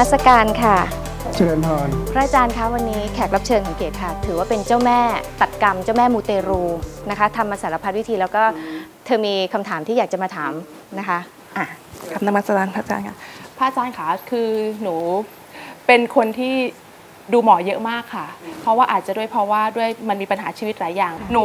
มัสการค่ะเจริญพรพระอาจารย์คะวันนี้แขกรับเชิญของเกศค่ะ ถือว่าเป็นเจ้าแม่ตัดกรรม เจ้าแม่มูเตรูนะคะทำมาสารพัดวิธีแล้วก็เธอมีคำถามที่อยากจะมาถามนะคะอะครับนมัสการพระอาจารย์ค่ะพระอาจารย์คะคือหนูเป็นคนที่ดูหมอเยอะมากค่ะ เพราะว่าอาจจะด้วยเพราะว่าด้วยมันมีปัญหาชีวิตหลายอย่าง หนู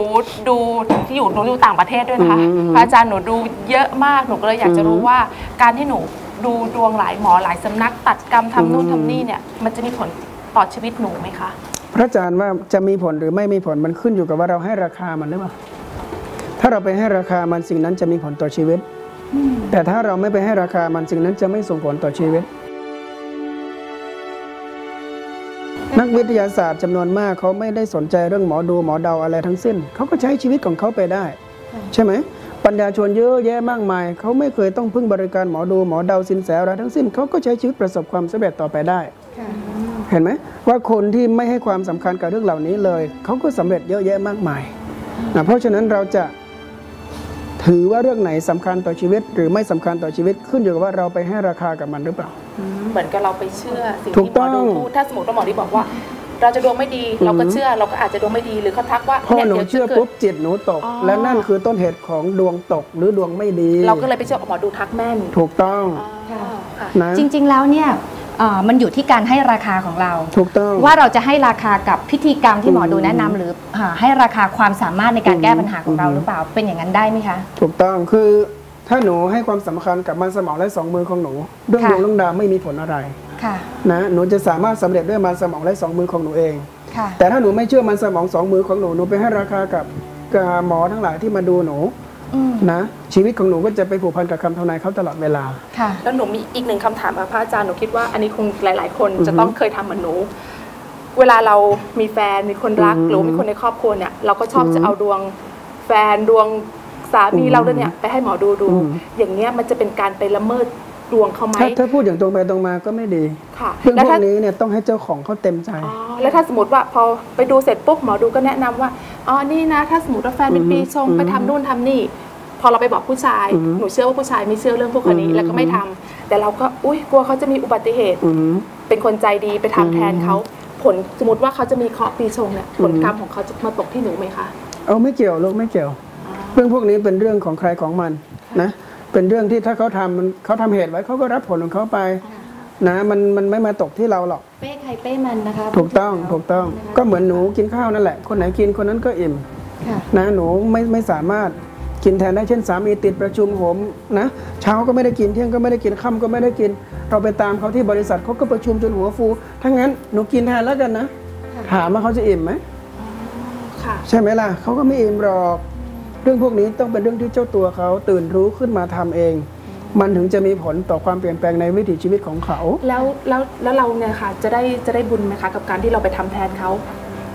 ดูถึงที่อยู่หนูอยู่ต่างประเทศด้วยนะคะอืมพระอาจารย์หนูดูเยอะมากหนูก็เลยอยากจะรู้ว่าการที่หนู ดูดวงหลายหมอหลายสำนักตัดกรรมทำนู่นทำนี่เนี่ยมันจะมีผลต่อชีวิตหนูไหมคะ พระอาจารย์ว่าจะมีผลหรือไม่มีผลมันขึ้นอยู่กับว่าเราให้ราคามันหรือเปล่าถ้าเราไปให้ราคามันสิ่งนั้นจะมีผลต่อชีวิต แต่ถ้าเราไม่ไปให้ราคามันสิ่งนั้นจะไม่ส่งผลต่อชีวิต นักวิทยาศาสตร์จำนวนมากเขาไม่ได้สนใจเรื่องหมอดูหมอเดาอะไรทั้งสิ้น เขาก็ใช้ชีวิตของเขาไปได้ ใช่ไหม ปัญญาชนเยอะแยะมากมาย เขาไม่เคยต้องพึ่งบริการหมอดูหมอเดาสินแสอะไรทั้งสิ้นเขาก็ใช้ชีวิตประสบความสำเร็จต่อไปได้เห็นไหมว่าคนที่ไม่ให้ความสำคัญกับเรื่องเหล่านี้เลย เขาก็สำเร็จเยอะแยะมากมายนะเพราะฉะนั้นเราจะถือว่าเรื่องไหนสำคัญต่อชีวิต หรือไม่สำคัญต่อชีวิตขึ้นอยู่กับว่าเราไปให้ราคากับมันหรือเปล่า เหมือนกับเราไปเชื่อสิ่งถูกที่หมอดูต้องพูดถ้าสมมติว่าหมอดีบอกว่า เราจะดวงไม่ดีเราก็เชื่อเราก็อาจจะดวงไม่ดีหรือเขาทักว่าพอหนูยดี๋ยวจะเชื่อกิดปุ๊บจิตหนูตกอ๋อและนั่นคือต้นเหตุของดวงตกหรือดวงไม่ดี เราก็เลยไปเชื่อหมอดูทักแม่นถูกต้องอ๋อค่ะนะจริง ๆ แล้วเนี่ยเอ่อมันอยู่ที่การให้ราคาของเรา ถูกต้อง ว่าเราจะให้ราคากับพิธีกรรมที่หมอดูอืมแนะนำหรืออ่าให้ราคาความสามารถในการแก้ปัญหาของเราอืมหรือเปล่าเป็นอย่างนั้นได้ไหมคะ ถูกต้องคือถ้าหนูให้ความสำคัญกับมันสมองและสองมือของหนูเรื่องค่ะดวงเรื่องดาวไม่มีผลอะไรค่ะ นะหนูจะสามารถสำเร็จด้วยมันสมองและสองมือของหนูเองค่ะแต่ถ้าหนูไม่เชื่อมันสมองสองมือของหนูหนูไปให้ราคากับกับหมอทั้งหลายที่มาดูหนูอืมนะชีวิตของหนูก็จะไปผูกพันกับคำทำนายเขาตลอดเวลาค่ะแล้วหนูมีอีกหนึ่งคำถามค่ะพระอาจารย์หนูคิดว่าอันนี้คงหลาย ๆ คนจะต้องเคยทำเหมือนหนู เวลาเรามีแฟนมีคนรักอืมหรือว่ามีคนในครอบครัวเนี่ยเราก็ชอบอืมจะเอาดวงแฟนดวงสามีอืมเราด้วยเนี่ยไปให้หมอดูดูอืมอย่างเงี้ยมันจะเป็นการไปละเมิด ดวงเขาไหมถ้าถ้าพูดอย่างตรงไปตรงมาก็ไม่ดีค่ะเรื่องแล้วพวถ้ากนี้เนี่ยต้องให้เจ้าของเขาเต็มใจอ๋อแล้วถ้าสมมติว่าพอไปดูเสร็จปุ๊บหมอดูก็แนะนำว่าอ๋อนี่นะ ถ้าสมมติว่าแฟนเป็นอืมปีชงไปอืมทำนู่นทำนี่ พอเราไปบอกผู้ชายอืมหนูเชื่อว่าผู้ชายไม่เชื่อเรื่องพวกคนนี้อืมแล้วก็ไม่ทำแต่เราก็อุ้ยกลัวเขาจะมีอุบัติเหตุอืมเป็นคนใจดีไปทำอืมแทนเขาผลสมมติว่าเขาจะมีเคราะห์ปีชงเนี่ยผลกรรมของเขาจะมาตกที่หนูไหมคะเอาไม่เกี่ยวลูกไม่เกี่ยว เรื่องพวกนี้เป็นเรื่องของใครของมันนะ เป็นเรื่องที่ถ้าเขาทำมันเขาทำเหตุไว้เขาก็รับผลของเขาไป นะมันมันไม่มาตกที่เราหรอก เป้ใครเป้มันนะคะถูกต้องถูกต้องก็เหมือนหนูกินข้าวนั่นแหละ คนไหนกินคนนั้นก็อิ่มค่ะนะหนูไม่ไม่สามารถกินแทนได้เช่นสามีติดประชุมโหมนะเช้าก็ไม่ได้กินเที่ยงก็ไม่ได้กินค่ำก็ไม่ได้กิน เราไปตามเขาที่บริษัทเขาก็ประชุมจนหัวฟูถ้างั้นหนูกินแทนแล้วกันนะ ถามว่าเขาจะอิ่มไหมค่ะใช่ไหมล่ะเขาก็ไม่อิ่มหรอก เรื่องพวกนี้ต้องเป็นเรื่องที่เจ้าตัวเขาตื่นรู้ขึ้นมาทำเอง มันถึงจะมีผลต่อความเปลี่ยนแปลงในวิถีชีวิตของเขา แล้วแล้วแล้วเราเนี่ยค่ะจะได้จะได้บุญไหมคะกับการที่เราไปทำแทนเขา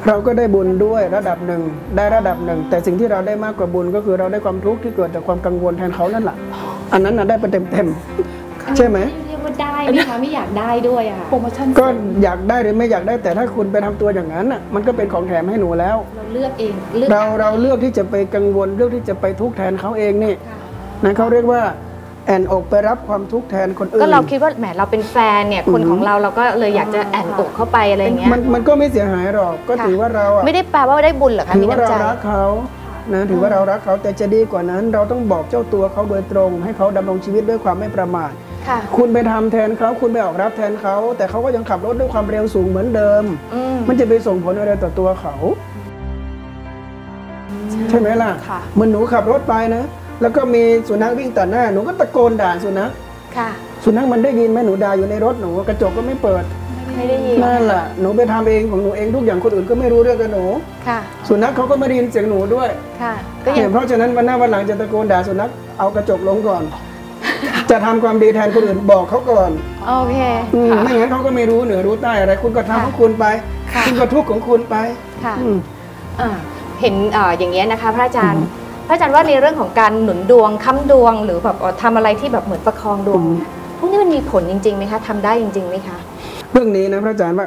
เราก็ได้บุญด้วยระดับหนึ่งได้ระดับหนึ่ง แต่สิ่งที่เราได้มากกว่าบุญก็คือเราได้ความทุกข์ที่เกิดจากความกังวลแทนเขานั่นแหละอันนั้นน่ะได้ไปเต็มๆใช่ไหมเรียกว่า ได้ไหมคะไม่อยากได้ด้วยอะค่ะโปรโมชั่นก็อยากได้หรือไม่อยากได้แต่ถ้าคุณไปทำตัวอย่างนั้นน่ะมันก็เป็นของแถมให้หนูแล้ว เราเลือกเองเลือกเราเราเลือกที่จะไปกังวลเลือกที่จะไปทุกข์แทนเขาเองนี่ค่ะนะเขาเรียกว่าแอนอกไปรับความทุกข์แทนคนอื่นก็เราคิดว่าแหมเราเป็นแฟนเนี่ยคนของเราเราก็เลยอยากจะแอนอกเข้าไปอะไรอย่างเงี้ยมันมันก็ไม่เสียหายหรอกก็ค่ะถือว่าเราอะไม่ได้แปลว่าได้บุญเหรอคะถือมีว่าน้ำเราใจรักเขานะถือว่าเรารักเขาแต่จะดีกว่านั้น เราต้องบอกเจ้าตัวเขาโดยตรง ให้เขาดำรงชีวิตด้วยความไม่ประมาท ค่ะคุณไปทำแทนเขาคุณไปออกรับแทนเขา แต่เขาก็ยังขับรถด้วยความเร็วสูงเหมือนเดิมอืมมันจะไปส่งผลอะไรต่อตัวเขา ใช่ไหมล่ะค่ะเหมือนหนูขับรถไปนะ แล้วก็มีสุนัขวิ่งตัดหน้า หนูก็ตะโกนด่าสุนัขค่ะสุนัขมันได้ยินไหมหนูด่าอยู่ในรถหนูกระจกก็ไม่เปิดไม่ได้ยินนั่นแหละหนูไปทำเองของหนูเองทุกอย่างคนอื่นก็ไม่รู้เรื่องกับหนูค่ะสุนัขเขาก็ไม่ได้ยินเสียงหนูด้วยค่ะก็ยัเนี่งยเพราะฉะนั้นวันหน้าวันหลังจะตะโกนด่าสุนัขเอากระจกลงก่อน จะทำความดีแทนคนอื่นบอกเขาก่อนโอเคอืมไม่งั้นเขาก็ไม่รู้เหนือรู้ใต้อะไร คุณก็ทำค่ะของคุณไปค่ะคุณก็ทุกข์ของคุณไปค่ะอืมอ่าเห็นเอ่ออย่างเงี้ยนะคะ พระอาจารย์พระอาจารย์ว่าในเรื่องของการหนุนดวงค้ำดวง หรือแบบเอ่อทำอะไรที่แบบเหมือนประคองดวงเนี่ยพวกนี้มันมีผลจริงๆไหมคะทำได้จริงๆไหมคะเรื่องนี้นะพระอาจารย์ว่า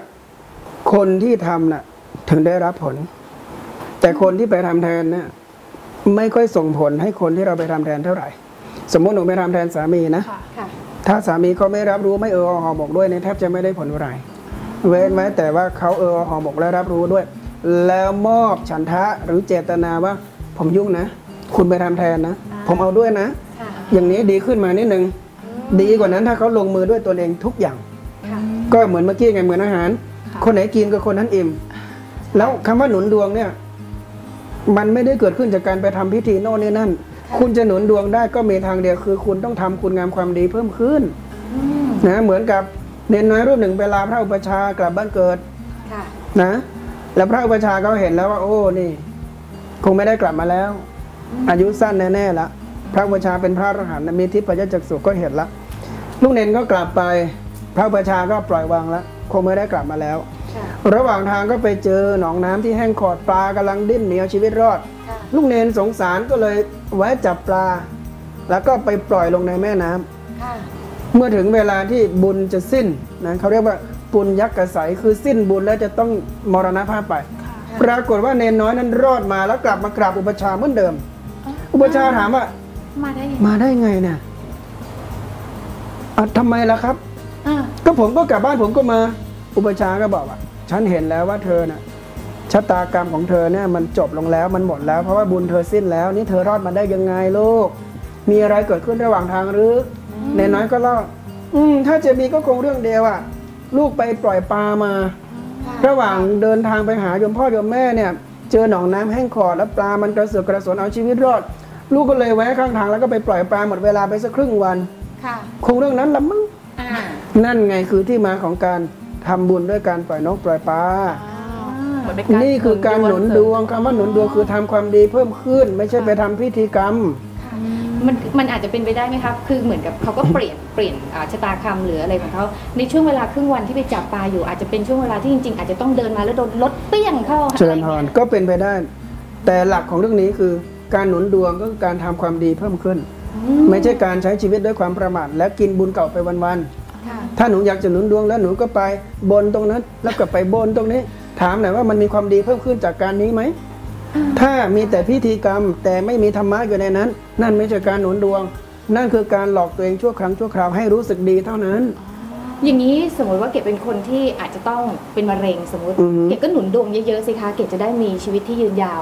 คนที่ทำน่ะ ถึงได้รับผล แต่คนที่ไปทำแทนเนี่ยไม่ค่อยส่งผลให้คนที่เราไปทำแทนเท่าไหร่ สมมติหนูไปทำแทนสามีนะค่ะค่ะถ้าสามีเขาไม่รับรู้ไม่เออหอหมกด้วยเนี่ยแทบจะไม่ได้ผลอะไรเว้นไว้แต่ว่าเขาเออหอหมกและรับรู้ด้วย แล้วมอบฉันทะหรือเจตนาว่า ผมยุ่งนะ คุณไปทำแทนนะ ผมเอาด้วยนะค่ะอย่างนี้ดีขึ้นมานิดนึงดีกว่านั้นถ้าเขาลงมือด้วยตัวเองทุกอย่างค่ะก็เหมือนเมื่อกี้ไงเหมือนอาหารค่ะคนไหนกินก็คนนั้นอิ่ม แล้วคำว่าหนุนดวงเนี่ย มันไม่ได้เกิดขึ้นจากการไปทำพิธีโน่นนี่นั่น คุณจะหนุนดวงได้ก็มีทางเดียวคือคุณต้องทำคุณงามความดีเพิ่มขึ้นอืมนะเหมือนกับเนนน้อยรูปหนึ่งไปลาพระอุปชฌาย์กลับบ้านเกิดค่ะนะ แล้วพระอุปชฌาย์เขาเห็นแล้วว่า โอ้นี่ คงไม่ได้กลับมาแล้ว อายุสั้นแน่ๆละพระอุปชฌาย์เป็นพระอรหันต์มีทิพยจักษุก็เห็นละลูกเนนก็กลับไป พระอุปชฌาย์ก็ปล่อยวางแล้วคงไม่ได้กลับมาแล้วค่ะระหว่างทางก็ไปเจอหนองน้ำที่แห้งขอดปลากำลังดิ้นหนีเอาชีวิตรอดค่ะลูกเนนสงสารก็เลย แวะจับปลา แล้วก็ไปปล่อยลงในแม่น้ำค่ะเมื่อถึงเวลาที่บุญจะสิ้นนะเขาเรียกว่าปุญยักกระใสคือสิ้นบุญแล้วจะต้องมรณภาพไป ปรากฏว่าเนนน้อยนั้นรอดมาแล้วกลับมากราบอุปชฌาย์เหมือนเดิม อุปชฌาย์ถามว่า มาได้ยังมาได้ไงเนี่ยอะทำไมล่ะครับอ่าก็ผมก็กลับบ้านผมก็มา อุปชฌาย์ก็บอกว่า ฉันเห็นแล้วว่าเธอน่ะ ชะตากรรมของเธอเนี่ยมันจบลงแล้วมันหมดแล้วเพราะว่าบุญเธอสิ้นแล้ว นี่เธอรอดมาได้ยังไงลูก มีอะไรเกิดขึ้นระหว่างทางหรือเนนน้อยก็เล่าอืมถ้าจะมีก็คงเรื่องเดียวอะลูกไปปล่อยปลามา ระหว่างเดินทางไปหาโยมพ่อโยมแม่เนี่ย เจอหนองน้ำแห้งขอดแล้วปลามันกระเสือกกระสนเอาชีวิตรอด ลูกก็เลยแวะข้างทางแล้วก็ไปปล่อยปลาหมดเวลาไปสักครึ่งวันค่ะคงเรื่องนั้นละมั้งอ่านั่นไงคือที่มาของการทำบุญด้วยการปล่อยนกปล่อยปลา เหมือนเป็นการนี่คือการหนุนดวงคำว่าหนุนดวงคือทำความดีเพิ่มขึ้น ไม่ใช่ไปทำพิธีกรรมมันมันอาจจะเป็นไปได้ไหมครับคือเหมือนกับเขาก็เปลี่ยนเปลี่ยนอ่าชะตากรรมหรืออะไรของเขาในช่วงเวลาครึ่งวันที่ไปจับปลาอยู่อาจจะเป็นช่วงเวลาที่จริงๆ อาจจะต้องเดินมาแล้วโดนรถเปี้ยงเข้าเจริญพอะไรรอย่างเงี้ยก็เป็นไปได้ แต่หลักของเรื่องนี้คือการหนุนดวงก็คือการทำความดีเพิ่มขึ้น ไม่ใช่การใช้ชีวิตด้วยความประมาทและกินบุญเก่าไปวันค่ะๆถ้าหนูอยากจะหนุนดวงแล้วหนูก็ไปบนตรงนั้น แล้วก็ไปบนตรงนี้ ถามหน่อยว่ามันมีความดีเพิ่มขึ้นจากการนี้ไหม ถ้ามีแต่พิธีกรรมแต่ไม่มีธรรมะอยู่ในนั้น นั่นไม่ใช่การหนุนดวง นั่นคือการหลอกตัวเองชั่วครั้งชั่วคราวให้รู้สึกดีเท่านั้น อย่างนี้สมมติว่าเกดเป็นคนที่อาจจะต้องเป็นมะเร็งสมมติอือฮึเกดก็หนุนดวงเยอะๆสิคะ เกดจะได้มีชีวิตที่ยืนยาว